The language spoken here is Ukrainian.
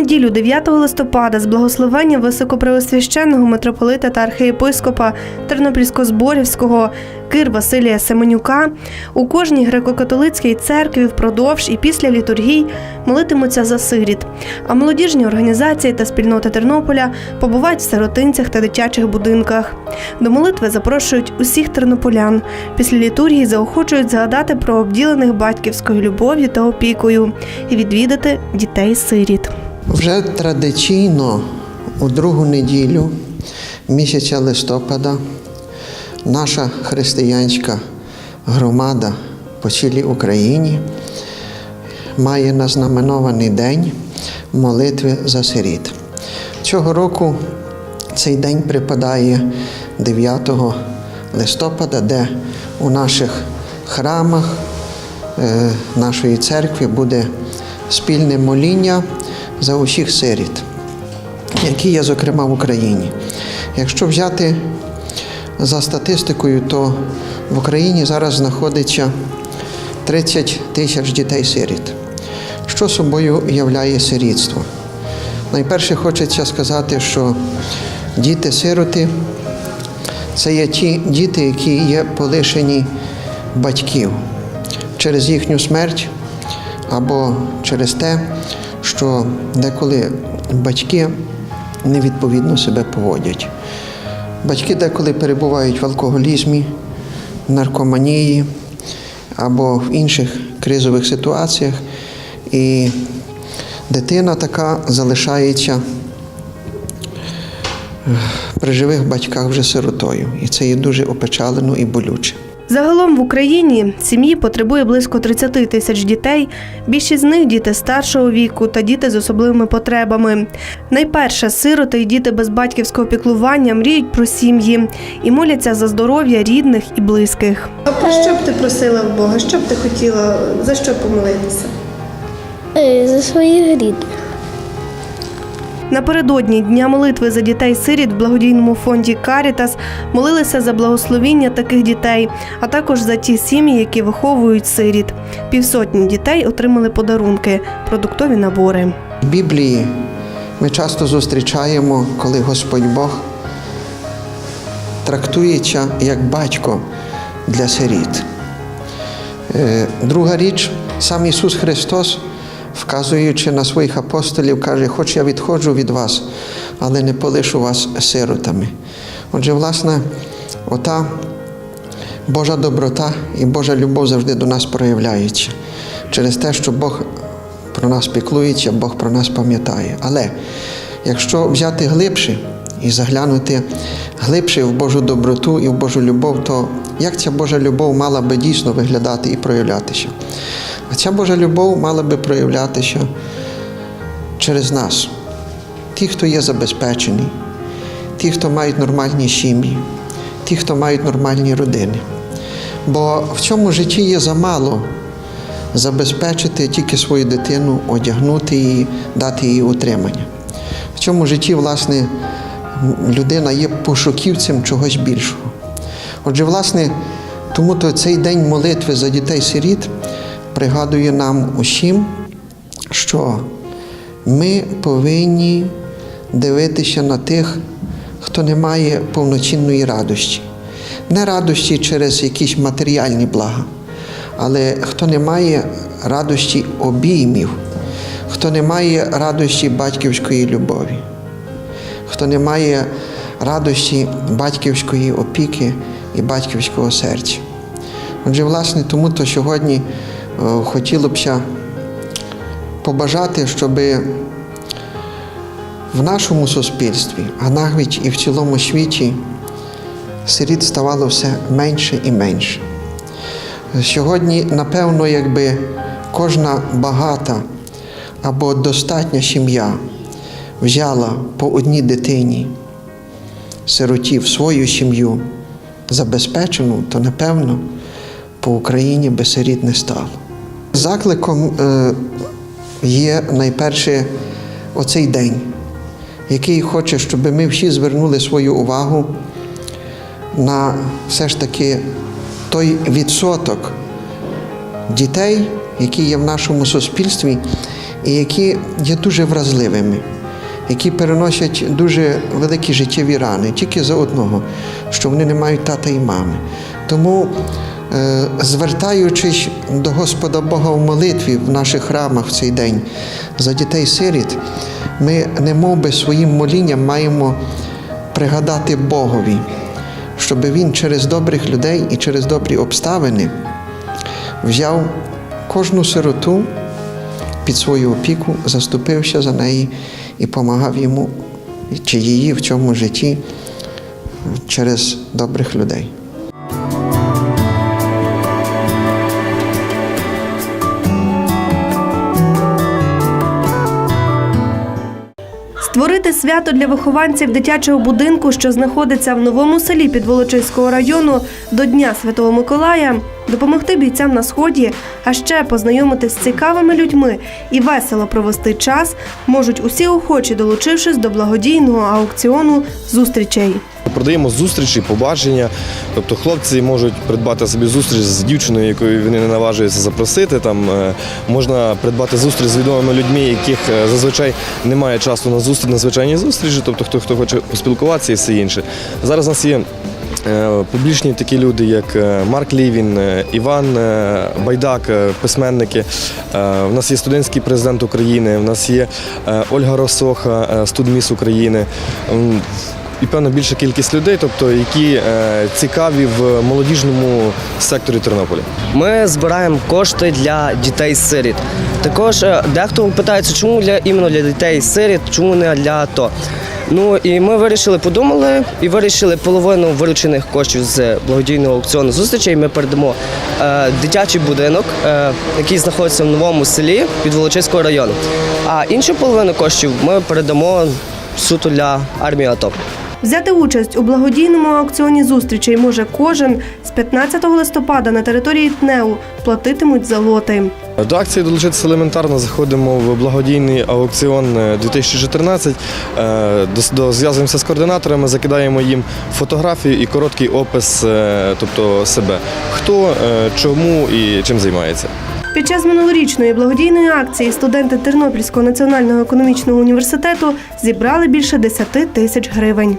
неділю 9 листопада з благословення високопреосвященного митрополита та архієпископа Тернопільсько-Зборівського Кир Василія Семенюка у кожній греко-католицькій церкві впродовж і після літургій молитимуться за сиріт. А молодіжні організації та спільноти Тернополя побувають в сиротинцях та дитячих будинках. До молитви запрошують усіх тернополян. Після літургії заохочують згадати про обділених батьківською любов'ю та опікою і відвідати дітей-сиріт. Вже традиційно у другу неділю місяця листопада наша християнська громада по цілій Україні має назнаменований день молитви за сиріт. Цього року цей день припадає 9 листопада, де у наших храмах е, нашої церкви буде спільне моління за усіх сиріт, які є, зокрема, в Україні. Якщо взяти за статистикою, то в Україні зараз знаходиться 30 тисяч дітей-сиріт. Що собою являє сирітство? Найперше хочеться сказати, що діти-сироти це є ті діти, які є полишені батьків через їхню смерть або через те, що деколи батьки невідповідно себе поводять. Батьки деколи перебувають в алкоголізмі, наркоманії або в інших кризових ситуаціях, і дитина така залишається е, при живих батьках вже сиротою. І це є дуже опечалено і болюче. Загалом в Україні сім'ї потребує близько 30 тисяч дітей. Більшість з них діти старшого віку та діти з особливими потребами. Найперше сироти і діти без батьківського піклування мріють про сім'ї і моляться за здоров'я рідних і близьких. А про що б ти просила в Бога? Що б ти хотіла за що помолитися? Е, За своїх рідних. Напередодні дня молитви за дітей-сиріт в благодійному фонді Карітас молилися за благословіння таких дітей, а також за ті сім'ї, які виховують сиріт. Півсотні дітей отримали подарунки, продуктові набори. В Біблії ми часто зустрічаємо, коли Господь Бог трактується як батько для сиріт. Е, Друга річ, сам Ісус Христос, вказуючи на своїх апостолів, каже, хоч я відходжу від вас, але не полишу вас сиротами. Отже, власне, ота Божа доброта і Божа любов завжди до нас проявляється через те, що Бог про нас піклується, Бог про нас пам'ятає. Але якщо взяти глибше і заглянути глибше в Божу доброту і в Божу любов, то як ця Божа любов мала би дійсно виглядати і проявлятися? А ця Божа любов мала би проявлятися через нас. Ті, хто є забезпечені, ті, хто мають нормальні сім'ї, ті, хто мають нормальні родини. Бо в цьому житті є замало забезпечити тільки свою дитину, одягнути її, дати їй утримання. В цьому житті, власне, людина є пошуківцем чогось більшого. Отже, власне, тому то цей день молитви за дітей-сиріт пригадує нам усім, що ми повинні дивитися на тих, хто не має повноцінної радості. Не радості через якісь матеріальні блага, але хто не має радості обіймів, хто не має радості батьківської любові, хто не має радості батьківської опіки і батьківського серця. Отже, власне, тому то сьогодні е, хотілося б побажати, щоб в нашому суспільстві, а навіть і в цілому світі, сиріт ставало все менше і менше. Сьогодні, напевно, якби кожна багата або достатня сім'я взяла по одній дитині, сироті в свою сім'ю забезпечену, то напевно по Україні би сиріт не стало. Закликом е, є найперше оцей день, який хоче, щоб ми всі звернули свою увагу на все ж таки той відсоток дітей, які є в нашому суспільстві, і які є дуже вразливими, які переносять дуже великі життєві рани тільки за одного, що вони не мають тата і мами. Тому, звертаючись до Господа Бога в молитві в наших храмах в цей день за дітей-сиріт, ми немов би своїм молінням маємо пригадати Богові, щоб Він через добрих людей і через добрі обставини взяв кожну сироту під свою опіку, заступився за неї і помагав йому чи її в цьому житті через добрих людей. Створити свято для вихованців дитячого будинку, що знаходиться в новому селі Підволочиського району до Дня Святого Миколая, допомогти бійцям на сході, а ще познайомитись з цікавими людьми і весело провести час можуть усі охочі, долучившись до благодійного аукціону зустрічей. Продаємо зустрічі, побачення. Тобто хлопці можуть придбати собі зустріч з дівчиною, якою вони не наважуються запросити. Там е, можна придбати зустріч з відомими людьми, яких е, зазвичай немає часу на зустріч на звичайні зустрічі, тобто хто хто хоче поспілкуватися і все інше. Зараз у нас є. е, Публічні такі люди, як Марк Лівін, Іван Байдак, письменники. У нас є студентський президент України, у нас є Ольга Росоха, студміс України. І певно більша кількість людей, тобто які е, цікаві в молодіжному секторі Тернополя. Ми збираємо кошти для дітей-сиріт. Також е, дехто питається, чому для іменно для дітей-сиріт, чому не для АТО. Ну і ми вирішили, подумали і вирішили половину виручених коштів з благодійного аукціону зустрічей. Ми передамо е, дитячий будинок, е, який знаходиться в новому селі під Волочиського району. А іншу половину коштів ми передамо суто для армії АТО. Взяти участь у благодійному аукціоні зустрічей може кожен з 15 листопада на території ТНЕУ платитимуть за лоти. До акції долучитися елементарно. Заходимо в благодійний аукціон е, 2014, е, до- до- зв'язуємося з координаторами, закидаємо їм фотографію і короткий опис, е, тобто себе, хто, е, чому і чим займається. Під час минулорічної благодійної акції студенти Тернопільського національного економічного університету зібрали більше 10 тисяч гривень.